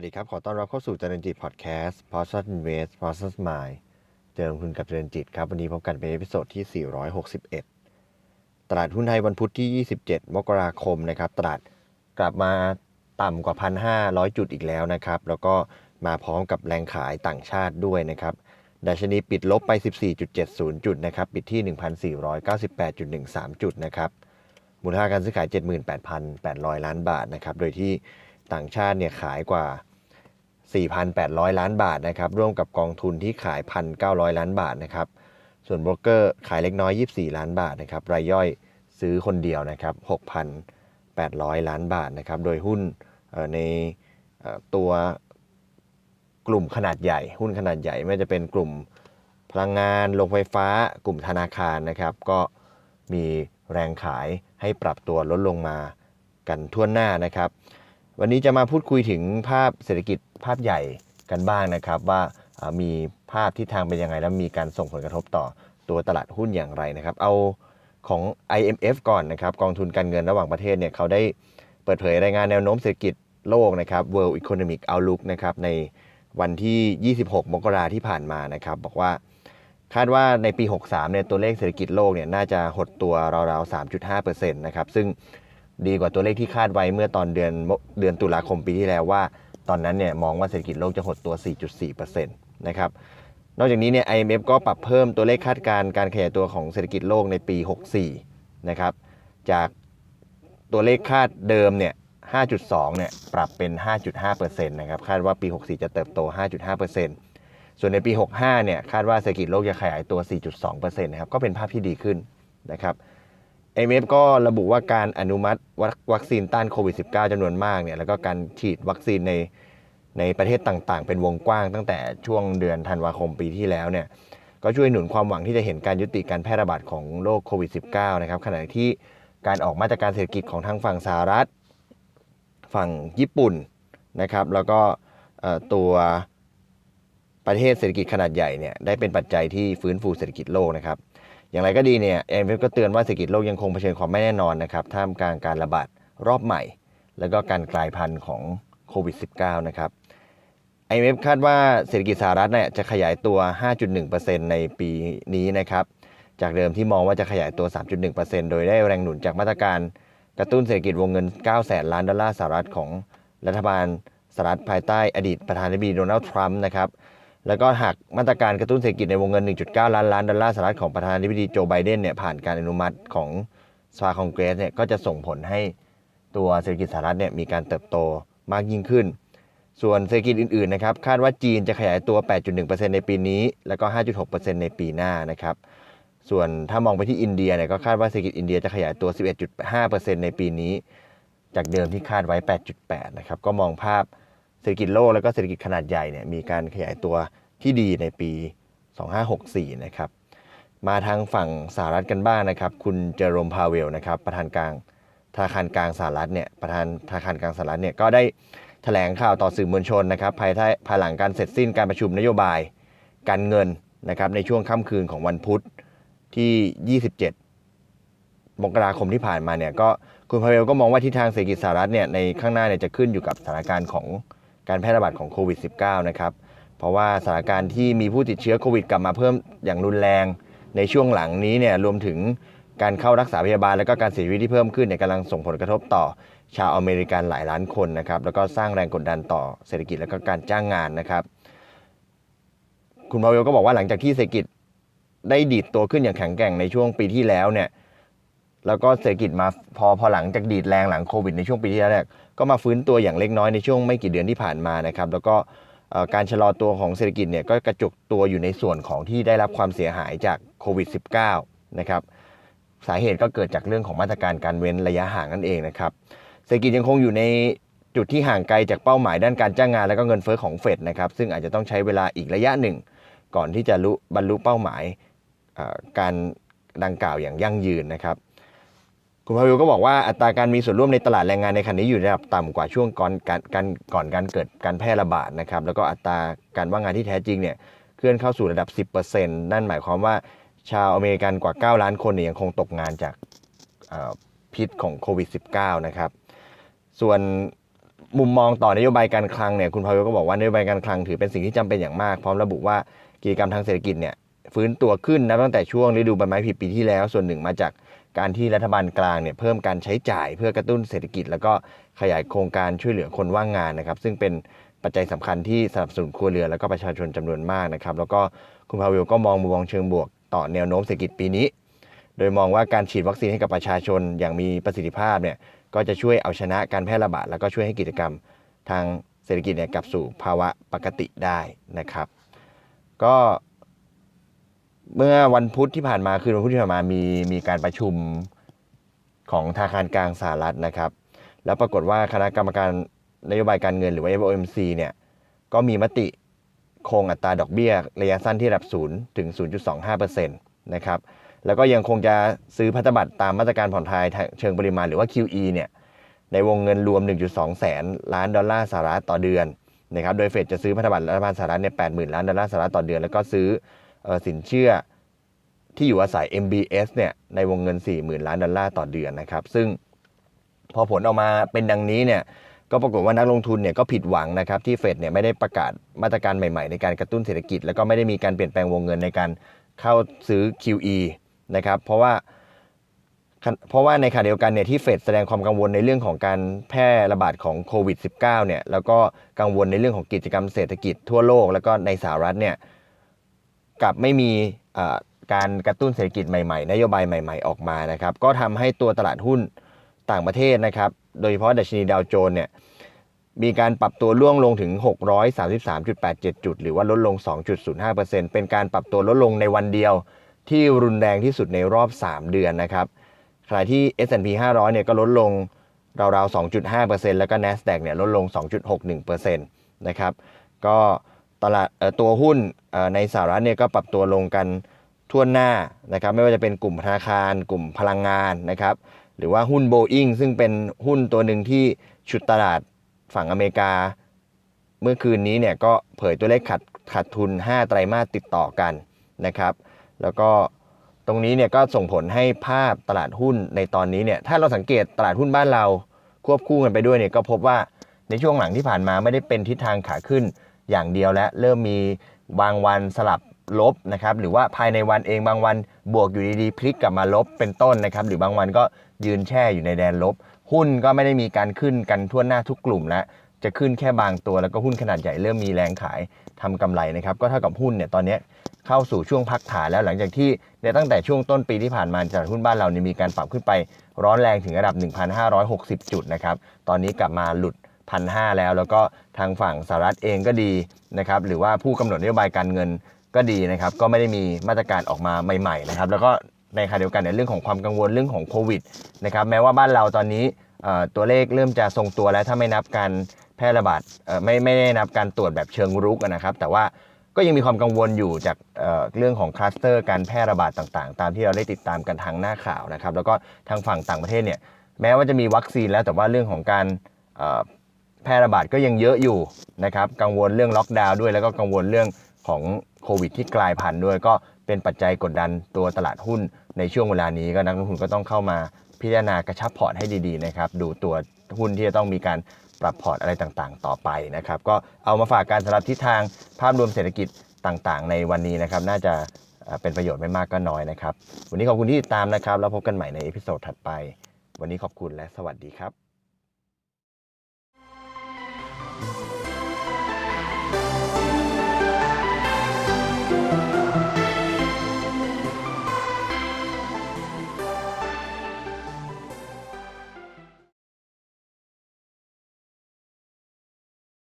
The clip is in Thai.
วัสดีครับ ขอต้อนรับเข้าสู่เจริญจิตพอดแคสต์ p o s t Invest p o s t Mind เจริญลงทุนกับเจริญจิตครับ วันนี้พบกันเป็นเอพิโซดที่ 461 ตลาดหุ้นไทยวันพุธที่ 27 มกราคมนะครับ ตลาดกลับมาต่ำกว่า 1,500 จุดอีกแล้วนะครับ แล้วก็มาพร้อมกับแรงขายต่างชาติด้วยนะครับ ดัชนีปิดลบไป 14.70 จุดนะครับ ปิดที่ 1,498.13 จุดนะครับ มูลค่าการซื้อขาย 78,800 ล้านบาทนะครับ โดยที่ต่างชาติเนี่ยขายกว่า 4,800 ล้านบาทนะครับร่วมกับกองทุนที่ขาย 1,900 ล้านบาทนะครับส่วนโบรกเกอร์ขายเล็กน้อย 24 ล้านบาทนะครับรายย่อยซื้อคนเดียวนะครับ6,800 ล้านบาทนะครับโดยหุ้นในตัวกลุ่มขนาดใหญ่ หุ้นขนาดใหญ่ไม่ว่าจะเป็นกลุ่มพลังงานโรงไฟฟ้า กลุ่มธนาคารนะครับ ก็มีแรงขายให้ปรับตัวลดลงมากันทั่วหน้านะครับ วันนี้จะมาพูดคุยถึงภาพเศรษฐกิจภาพใหญ่กันบ้างนะครับ ว่ามีภาพทิศทางเป็นยังไง และมีการส่งผลกระทบต่อตัวตลาดหุ้นอย่างไรนะครับ เอาของ IMF ก่อนนะครับ กองทุนการเงินระหว่างประเทศเนี่ยเขาได้เปิดเผยรายงานแนวโน้มเศรษฐกิจโลกนะครับ World Economic Outlook นะครับในวันที่ 26 มกราที่ผ่านมานะครับ บอกว่าคาดว่าในปี 63เนี่ยตัวเลขเศรษฐกิจโลกเนี่ยน่าจะหดตัวราวๆ 3.5%นะครับซึ่ง ดีกว่าตัวเลขที่คาดไว้เมื่อตอนเดือนเดือนตุลาคมปีที่แล้วว่า ตอนนั้นเนี่ยมองว่าเศรษฐกิจโลกจะหดตัว 4.4%นะครับนอกจากนี้เนี่ย IMF ก็ปรับเพิ่มตัวเลขคาดการณ์การขยายตัวของเศรษฐกิจโลกในปี 64 นะครับจากตัวเลขคาดเดิมเนี่ย 5.2 เนี่ยปรับเป็น 5.5%นะครับคาดว่าปี 64 จะเติบโต 5.5%ส่วนในปี 65 เนี่ยคาดว่าเศรษฐกิจโลกจะขยายตัว 4.2%นะครับก็เป็นภาพที่ดีขึ้นนะครับ IMF ก็ระบุว่าการอนุมัติวัคซีนต้านโควิด -19 จำนวนมากเนี่ยแล้วก็การฉีดวัคซีนในในประเทศต่างๆ เป็นวงกว้างตั้งแต่ช่วงเดือนธันวาคมปีที่แล้วเนี่ยก็ช่วยหนุนความหวังที่จะเห็นการยุติการแพร่ระบาดของโรคโควิด -19 นะครับขณะที่การออกมาตรการเศรษฐกิจของทางฝั่งสหรัฐ ฝั่งญี่ปุ่นนะครับ แล้วก็ตัวประเทศเศรษฐกิจขนาดใหญ่เนี่ยได้เป็นปัจจัยที่ฟื้นฟูเศรษฐกิจโลกนะครับ อย่างไรก็ดีเนี่ย IMF ก็เตือนว่าเศรษฐกิจโลกยังคงเผชิญความไม่แน่นอนนะครับท่ามกลางการระบาดรอบใหม่ แล้วก็การกลายพันธุ์ของโควิด -19 นะครับ IMF คาดว่าเศรษฐกิจสหรัฐเนี่ยจะขยายตัว 5.1%ในปีนี้นะครับ จากเดิมที่มองว่าจะขยายตัว 3.1%โดยได้แรงหนุนจากมาตรการกระตุ้นเศรษฐกิจวงเงิน 9 แสนล้านดอลลาร์สหรัฐของรัฐบาลสหรัฐภายใต้อดีตประธานาธิบดีโดนัลด์ทรัมป์นะครับ แล้วก็หากมาตรการกระตุ้นเศรษฐกิจในวงเงิน 1.9 ล้านล้านดอลลาร์สหรัฐของประธานาธิบดีโจไบเดนเนี่ยผ่านการอนุมัติของสภาคองเกรสเนี่ยก็จะส่งผลให้ตัวเศรษฐกิจสหรัฐเนี่ยมีการเติบโตมากยิ่งขึ้น ส่วนเศรษฐกิจอื่นๆนะครับคาดว่าจีนจะขยายตัว 8.1%ในปีนี้ แล้วก็ 5.6%ในปีหน้านะครับส่วนถ้ามองไปที่อินเดียเนี่ยก็คาดว่าเศรษฐกิจอินเดียจะขยายตัว 11.5%ในปีนี้ จากเดิมที่คาดไว้ 8.8 นะครับก็มองภาพ เศรษฐกิจโลกแล้วก็เศรษฐกิจขนาดใหญ่เนี่ยมีการขยายตัวที่ดีในปี 2564 นะครับ มาทางฝั่งสหรัฐกันบ้างนะครับ คุณเจอโรมพาเวลนะครับประธานกลางธนาคารกลางสหรัฐเนี่ยประธานธนาคารกลางสหรัฐเนี่ยก็ได้แถลงข่าวต่อสื่อมวลชนนะครับภายใต้ภายหลังการเสร็จสิ้นการประชุมนโยบายการเงินนะครับในช่วงค่ำคืนของวันพุธที่ 27 มกราคมที่ผ่านมาเนี่ยก็คุณพาเวลก็มองว่าทิศทางเศรษฐกิจสหรัฐเนี่ยในข้างหน้าเนี่ยจะขึ้นอยู่กับสถานการณ์ของ การแพร่ระบาดของโควิด -19 นะครับเพราะว่าสถานการณ์ที่มีผู้ติดเชื้อโควิดกลับมาเพิ่มอย่างรุนแรง ในช่วงหลังนี้เนี่ยรวมถึงการเข้ารักษาพยาบาลและก็การเสียชีวิตที่เพิ่มขึ้นเนี่ยกำลังส่งผลกระทบต่อชาวอเมริกันหลายล้านคนนะครับแล้วก็สร้างแรงกดดันต่อเศรษฐกิจและก็การจ้างงานนะครับ คุณพาเวลก็บอกว่าหลังจากที่เศรษฐกิจได้ดีดตัวขึ้นอย่างแข็งแกร่งในช่วงปีที่แล้วเนี่ย แล้วก็เศรษฐกิจมาพอพอหลังจากดีดแรงหลังโควิดในช่วงปีที่แล้วเนี่ยก็มาฟื้นตัวอย่างเล็กน้อยในช่วงไม่กี่เดือนที่ผ่านมานะครับ แล้วก็การชะลอตัวของเศรษฐกิจเนี่ยก็กระจุกตัวอยู่ในส่วนของที่ได้รับความเสียหายจากโควิด -19 นะครับสาเหตุก็เกิดจากเรื่องของมาตรการการเว้นระยะห่างนั่นเองนะครับเศรษฐกิจยังคงอยู่ในจุดที่ห่างไกลจากเป้าหมายด้านการจ้างงานและก็เงินเฟ้อของเฟดนะครับซึ่งอาจจะต้องใช้เวลาอีกระยะหนึ่ง ก่อนที่จะรู้บรรลุเป้าหมายการดังกล่าวอย่างยั่งยืนนะครับ คุณพาวิลก็บอกว่าอัตราการมีส่วนร่วมในตลาดแรงงานในขณะนี้อยู่ในระดับต่ำกว่าช่วงก่อนการการก่อนการเกิดการแพร่ระบาดนะครับแล้วก็อัตราการว่างงานที่แท้จริงเนี่ยเคลื่อนเข้าสู่ระดับ 10%นั่นหมายความว่าชาวอเมริกันกว่า 9 ล้านคนเนี่ยยังคงตกงานจากพิษของโควิด -19 นะครับส่วนมุมมองต่อนโยบายการคลังเนี่ยคุณพาเวก็บอกว่านโยบายการคลังถือเป็นสิ่งที่จำเป็นอย่างมาก พร้อมระบุว่ากิจกรรมทางเศรษฐกิจเนี่ยฟื้นตัวขึ้นนะตั้งแต่ช่วงฤดูใบไม้ผลิปีที่แล้วส่วนหนึ่งมาจาก การที่รัฐบาลกลางเนี่ยเพิ่มการใช้จ่ายเพื่อกระตุ้นเศรษฐกิจ แล้วก็ขยายโครงการช่วยเหลือคนว่างงานนะครับ ซึ่งเป็นปัจจัยสำคัญที่สนับสนุนครัวเรือนแล้วก็ประชาชนจำนวนมากนะครับ แล้วก็คุณพาเวลก็มองมุมมองเชิงบวกต่อแนวโน้มเศรษฐกิจปีนี้ โดยมองว่าการฉีดวัคซีนให้กับประชาชนอย่างมีประสิทธิภาพเนี่ยก็จะช่วยเอาชนะการแพร่ระบาดแล้วก็ช่วยให้กิจกรรมทางเศรษฐกิจเนี่ยกลับสู่ภาวะปกติได้นะครับ ก็ เมื่อวันพุธที่ผ่านมาคืนวันพุธที่ผ่านมามีมีการประชุมของธนาคารกลางสหรัฐนะครับ แล้วปรากฏว่าคณะกรรมการนโยบายการเงินหรือว่า FOMC เนี่ยก็มีมติคงอัตราดอกเบี้ย ระยะสั้นที่ระดับ0ถึง 0.25%นะครับแล้วก็ยังคงจะซื้อพันธบัตรตามมาตรการผ่อนคลายเชิงปริมาณหรือว่า QE เนี่ยในวงเงินรวม 1.2 แสนล้านดอลลาร์สหรัฐต่อเดือนนะครับโดยเฟดจะซื้อพันธบัตรรัฐบาลสหรัฐเนี่ย80,000 ล้านดอลลาร์สหรัฐต่อเดือน แล้วก็ซื้อ สินเชื่อที่อยู่อาศัย MBS เนี่ยในวงเงิน 40,000 ล้านดอลลาร์ต่อเดือนนะครับ ซึ่งพอผลออกมาเป็นดังนี้เนี่ยก็ปรากฏว่านักลงทุนเนี่ยก็ผิดหวังนะครับที่เฟดเนี่ยไม่ได้ประกาศมาตรการใหม่ๆ ในการกระตุ้นเศรษฐกิจ แล้วก็ไม่ได้มีการเปลี่ยนแปลงวงเงินในการเข้าซื้อ QE นะครับเพราะว่าเพราะว่าในขณะเดียวกันเนี่ยที่เฟดแสดงความกังวลในเรื่องของการแพร่ระบาดของโควิด -19 เนี่ยแล้วก็กังวลในเรื่องของกิจกรรมเศรษฐกิจทั่วโลก แล้วก็ในสหรัฐเนี่ย กับไม่มีการกระตุ้นเศรษฐกิจใหม่ๆ นโยบายใหม่ ๆออกมานะครับ ก็ทำให้ตัวตลาดหุ้นต่างประเทศนะครับ โดยเฉพาะดัชนีดาวโจนส์เนี่ยมีการปรับตัวร่วงลงถึง 633.87 จุด หรือว่าลดลง 2.05%เป็นการปรับตัวลดลงในวันเดียวที่รุนแรงที่สุดในรอบ 3 เดือนนะครับขณะที่ S&P 500 เนี่ยก็ลดลงราวๆ 2.5%แล้วก็ NASDAQ เนี่ยลดลง 2.61%นะครับ ก็ ตลาดตัวหุ้นในสหรัฐเนี่ยก็ปรับตัวลงกันทั่วหน้านะครับไม่ว่าจะเป็นกลุ่มธนาคาร กลุ่มพลังงานนะครับหรือว่าหุ้น Boeing ซึ่งเป็นหุ้นตัวหนึ่งที่ฉุดตลาดฝั่งอเมริกา เมื่อคืนนี้เนี่ยก็เผยตัวเลขขาดขาดทุน 5 ไตรมาสติดต่อกันนะครับ แล้วก็ตรงนี้เนี่ยก็ส่งผลให้ภาพตลาดหุ้นในตอนนี้เนี่ยถ้าเราสังเกตตลาดหุ้นบ้านเราควบคู่กันไปด้วยเนี่ยก็พบว่าในช่วงหลังที่ผ่านมาไม่ได้เป็นทิศทางขาขึ้น อย่างเดียวและเริ่มมีบางวันสลับลบนะครับหรือว่าภายในวันเองบางวันบวกอยู่ดีๆพลิกกลับมาลบเป็นต้นนะครับ หรือบางวันก็ยืนแช่อยู่ในแดนลบ หุ้นก็ไม่ได้มีการขึ้นกันทั่วหน้าทุกกลุ่มแล้วจะขึ้นแค่บางตัวแล้วก็หุ้นขนาดใหญ่เริ่มมีแรงขายทำกำไรนะครับ ก็เท่ากับหุ้นเนี่ยตอนนี้เข้าสู่ช่วงพักฐานแล้วหลังจากที่เนี่ยตั้งแต่ช่วงต้นปีที่ผ่านมาตลาดหุ้นบ้านเราเนี่ยมีการปรับขึ้นไปร้อนแรงถึงระดับ 1,560 จุดนะครับ ตอนนี้กลับมาหลุด 1,500แล้ว แล้วก็ทางฝั่งสหรัฐเองก็ดีนะครับหรือว่าผู้กำหนดนโยบายการเงินก็ดีนะครับก็ไม่ได้มีมาตรการออกมาใหม่ๆนะครับแล้วก็ในขณะเดียวกันในเรื่องของความกังวลเรื่องของโควิดนะครับแม้ว่าบ้านเราตอนนี้ตัวเลขเริ่มจะทรงตัวแล้วถ้าไม่นับการแพร่ระบาดไม่ไม่ได้นับการตรวจแบบเชิงรุกนะครับ แต่ว่าก็ยังมีความกังวลอยู่จากเรื่องของคลัสเตอร์การแพร่ระบาดต่างๆ ตามที่เราได้ติดตามกันทางหน้าข่าวนะครับแล้วก็ทางฝั่งต่างประเทศเนี่ยแม้ว่าจะมีวัคซีนแล้วแต่ว่าเรื่องของการ แพร่ระบาดก็ยังเยอะอยู่นะครับ กังวลเรื่องล็อกดาวน์ด้วยแล้วก็กังวลเรื่องของโควิดที่กลายพันธุ์ด้วย ก็เป็นปัจจัยกดดันตัวตลาดหุ้นในช่วงเวลานี้ก็นักลงทุนก็ต้องเข้ามาพิจารณากระชับพอร์ตให้ดีๆนะครับ ดูตัวหุ้นที่จะต้องมีการปรับพอร์ตอะไรต่างๆ ต่อไปนะครับ ก็เอามาฝากการสำหรับทิศทางภาพรวมเศรษฐกิจต่างๆ ในวันนี้นะครับ น่าจะเอ่อเป็นประโยชน์ไม่มากก็น้อยนะครับ วันนี้ขอบคุณที่ติดตามนะครับ แล้วพบกันใหม่ในเอพิโซดถัดไป วันนี้ขอบคุณและสวัสดีครับ